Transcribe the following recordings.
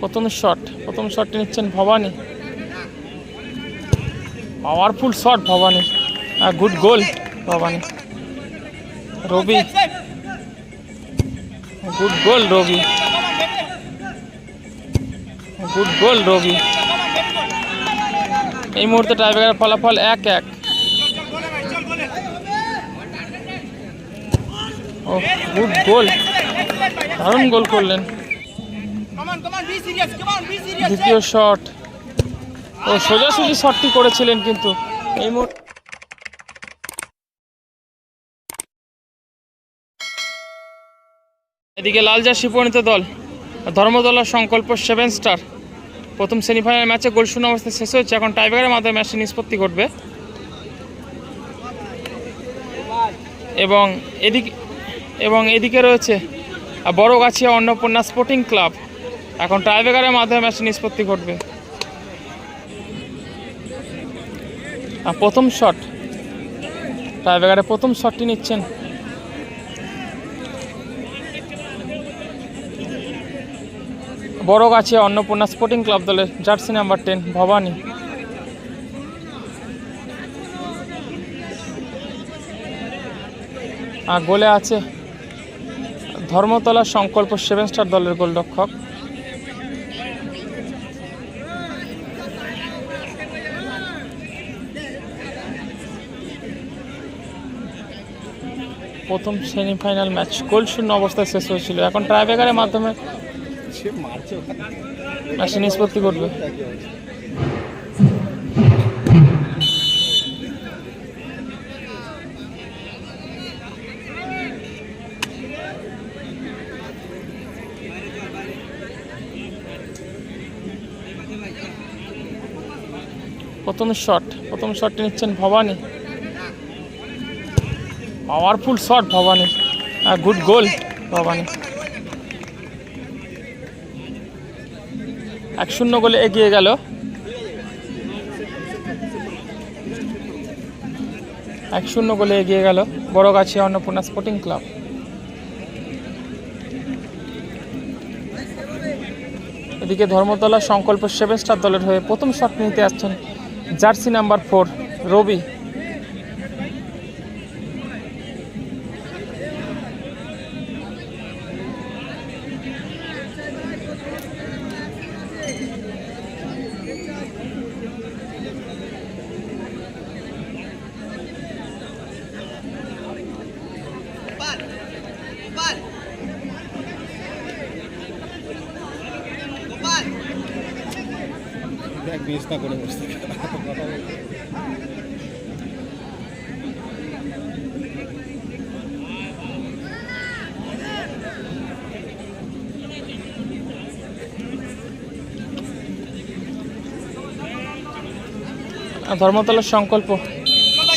প্রথম শট প্রথম শটটি নিচ্ছেন Bhabani. Powerful shot Bhabani. Good goal Bhabani. Rabi. Good goal Rabi. Good goal Rabi. এই মুহূর্তে টাইব্রেকার ফলাফল এক এক। ও গুড গোল দারুণ গোল করলেন। দ্বিতীয় শট ও সোজাসুজি শটটি করেছিলেন কিন্তু। এই মুহূর্তে এদিকে লাল জার্সি পরিণত দল। ধর্মতলার সংকল্প সেভেন স্টার প্রথম সেমিফাইনাল ম্যাচে গোল শূন্য অবস্থায় শেষ হয়েছে। এখন টাইব্রেকারের মাধ্যমে ম্যাচটি নিষ্পত্তি ঘটবে। এবং এদিকে এবং এদিকে রয়েছে বড়গাছিয়া অন্নপূর্ণা স্পোর্টিং ক্লাব এখন টাইব্রেকারের মাধ্যমে ম্যাচটি নিষ্পত্তি ঘটবে। প্রথম শট টাইব্রেকারে প্রথম শটটি নিচ্ছেন। বড় গাছে অন্নপূর্ণা স্পোর্টিং ক্লাব দলের জার্সি নাম্বার টেন ভবানী। আর গোলে আছে ধর্মতলা সংকল্প সেভেন স্টার দলের গোলরক্ষক। প্রথম সেমিফাইনাল ম্যাচ গোল শূন্য অবস্থায় শেষ হয়েছিল। এখন ট্রাইব্রেকারের মাধ্যমে ম্যাচটি নিষ্পত্তি করবে। প্রথম শট প্রথম শটটি নিচ্ছেন Bhabani. Powerful shot, Bhabani. Good goal, Bhabani. এক শূন্য গোলে এগিয়ে গেল। এক শূন্য গোলে এগিয়ে গেল বড়গাছিয়া অন্নপূর্ণা স্পোর্টিং ক্লাব। এদিকে ধর্মতলা সংকল্প সেভেন স্টার দলের হয়ে প্রথম শট নিতে আসছেন জার্সি নাম্বার ফোর রবি। দেখ বিস্তা করে বসতে ধর্মতলার সংকল্প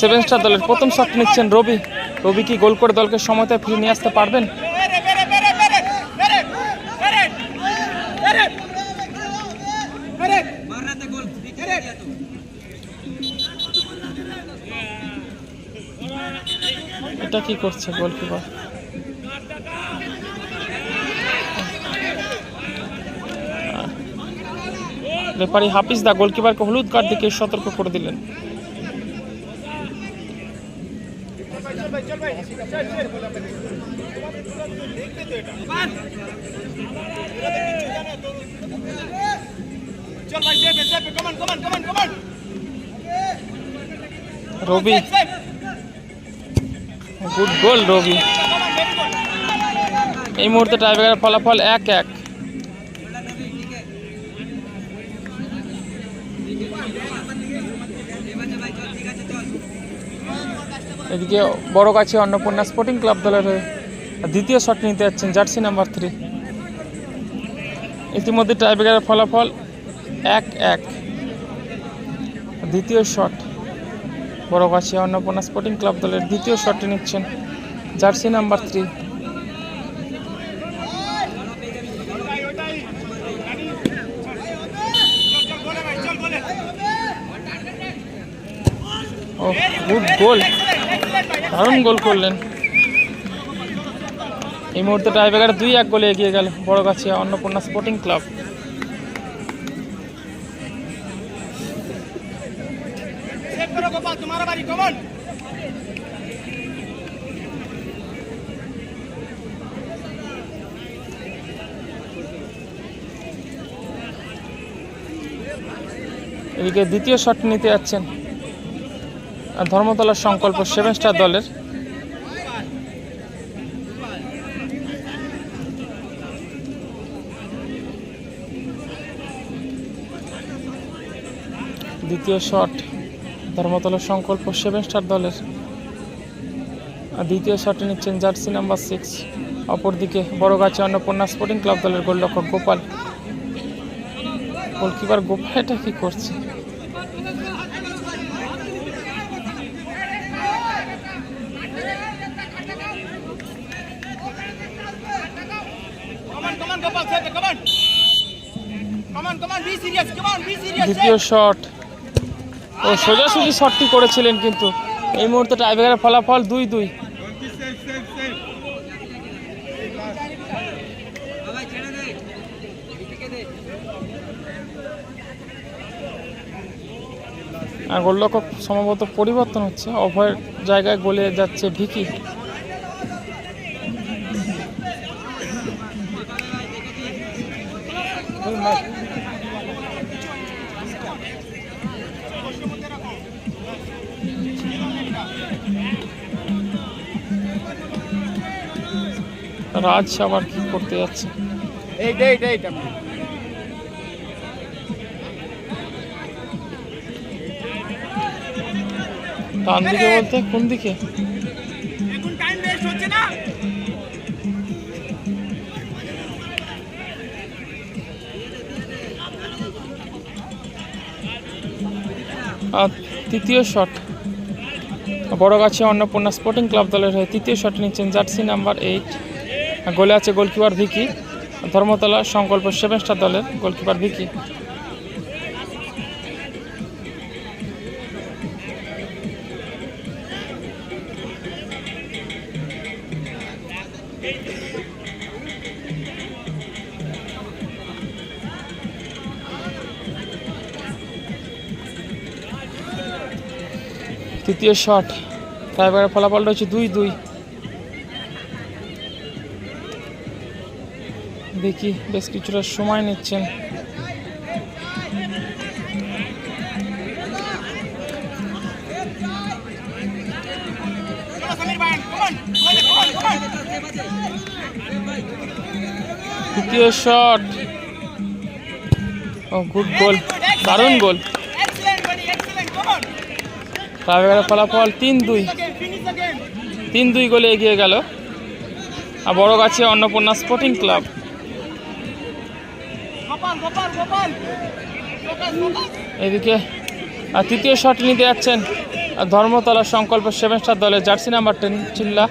সেভেন স্টার দলের প্রথম শট নিচ্ছেন রবি রবি কি গোল করে দলকে সময়তে ফিরে নিয়ে আসতে পারবেন এটা কি করছে গোলকিপার? রেফারি হাফিজ দা, গোলকিপারকে হলুদ কার্ড দিকে সতর্ক করে দিলেন। দেখতে তো এটা Chal bhai, save it, save it. Come on, come on, come on, come good goal Rabi এই মুহূর্তে টাইব্রেকারের ফলাফল এক এক। এদিকে বড় কাছে অন্নপূর্ণা স্পোর্টিং ক্লাব দলের দ্বিতীয় শট নিতে যাচ্ছেন জার্সি নাম্বার থ্রি ইতিমধ্যে টাইব্রেকারের ফলাফল এক এক। দ্বিতীয় শট বড় কাছে অন্নপূর্ণা স্পোর্টিং ক্লাব দলের দ্বিতীয় শটটি নিচ্ছেন জার্সি নাম্বার থ্রি ও গুড গোল দারুণ গোল করলেন। এই মুহূর্তে টাইব্রেকার দুই এক গোলে এগিয়ে গেল Baragachhia Annapurna sporting club check করো গোপাল, তোমার বাড়ি কমন? এদিকে দ্বিতীয় শট নিতে যাচ্ছেন ধর্মতলার সংকল্প সেভেন স্টার দলের। দ্বিতীয় শট ধর্মতলের সংকল্প সেভেন স্টার দলের। আর দ্বিতীয় শটে নিচ্ছেন জার্সি নাম্বার সিক্স। অপরদিকে বড় গাছে অন্নপূর্ণা স্পোর্টিং ক্লাব দলের গোলরক্ষক গোপাল। গোলকিপার গোপাল এটা কী করছে? দ্বিতীয় শট। ও সোজাসুজি শটটি করেছিলেন কিন্তু এই মুহূর্তে টাইব্রেকারের ফলাফল দুই দুই। আর গোলরক্ষক সম্ভবত পরিবর্তন হচ্ছে, অভয়ের জায়গায় গোলে যাচ্ছে ভিকি। রাজ আবার কি করতে যাচ্ছে? Eight eight eight. ডান দিকে বলতে কোন দিকে? এখন টাইম ওয়েস্ট হচ্ছে না? আর তৃতীয় shot Baragachhi Annapurna sporting club দলের হয়ে তৃতীয় শট নিচ্ছেন জার্সি নাম্বার এইট গোলে আছে goalkeeper Vicky, Dharmatala Sankalpa seven star দলের গোলকিপার ভিকি। তৃতীয় শট ড্রাইভারের ফলাফল রয়েছে দুই দুই। দেখি, বেশ কিছুটা সময় নিচ্ছেন। তৃতীয় শট। ও গুড গোল দারুণ গোল টাইব্রেকারের ফলাফল তিন দুই। তিন দুই গোলে এগিয়ে গেল। আর বড় গাছে অন্নপূর্ণা স্পোর্টিং ক্লাব। এদিকে তৃতীয় শট নিতে যাচ্ছেন ধর্মতলার সংকল্প সেভেন স্টার দলের জার্সি নাম্বার টেন চিল্লা।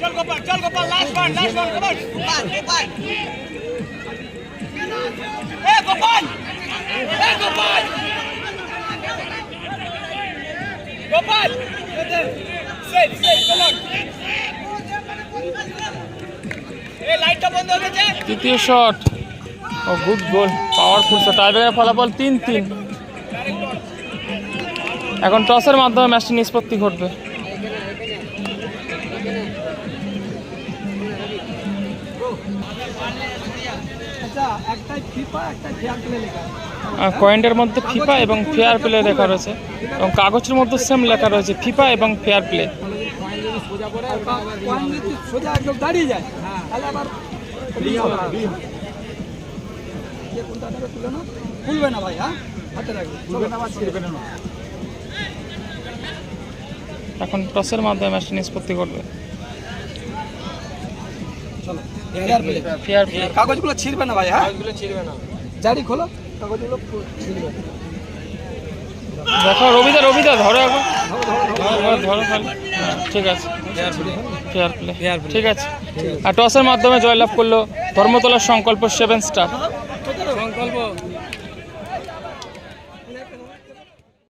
চল গোপাল চল Gopal last last Gopal Gopal Gopal safe safe Gopal তৃতীয় শট ও গুড গোল পাওয়ারফুল শট টাইব্রেকারের ফলাফল তিন তিন। এখন টসের মাধ্যমে ম্যাচটি নিষ্পত্তি ঘটবে। আচ্ছা কয়েন্টের মধ্যে ফিফা এবং ফেয়ার প্লে লেখা রয়েছে এবং কাগজের মধ্যে সেম লেখা রয়েছে ফিফা এবং ফেয়ার প্লে সোজা একদম দাঁড়িয়ে যায় তাহলে আবার হবে। কোনটা নেবে তুলে নাও। খুলবে না ভাই হ্যাঁ হাতে রাখবে না আবার ছিড়বে না এখন টসের মাধ্যমে ম্যাচটি নিষ্পত্তি করবে চলো কাগজগুলো ছিড়বে না ভাই হ্যাঁ? কাগজগুলো ছিড়বে না। জারি খোলো কাগজগুলো ছিড়বে। দেখো রবিদা রবিদা ধরো ধরো ঠিক আছে। ফেয়ার প্লে ঠিক আছে। আর টসের মাধ্যমে জয়লাভ করল ধর্মতলার সংকল্প সেভেন স্টার। সংকল্প?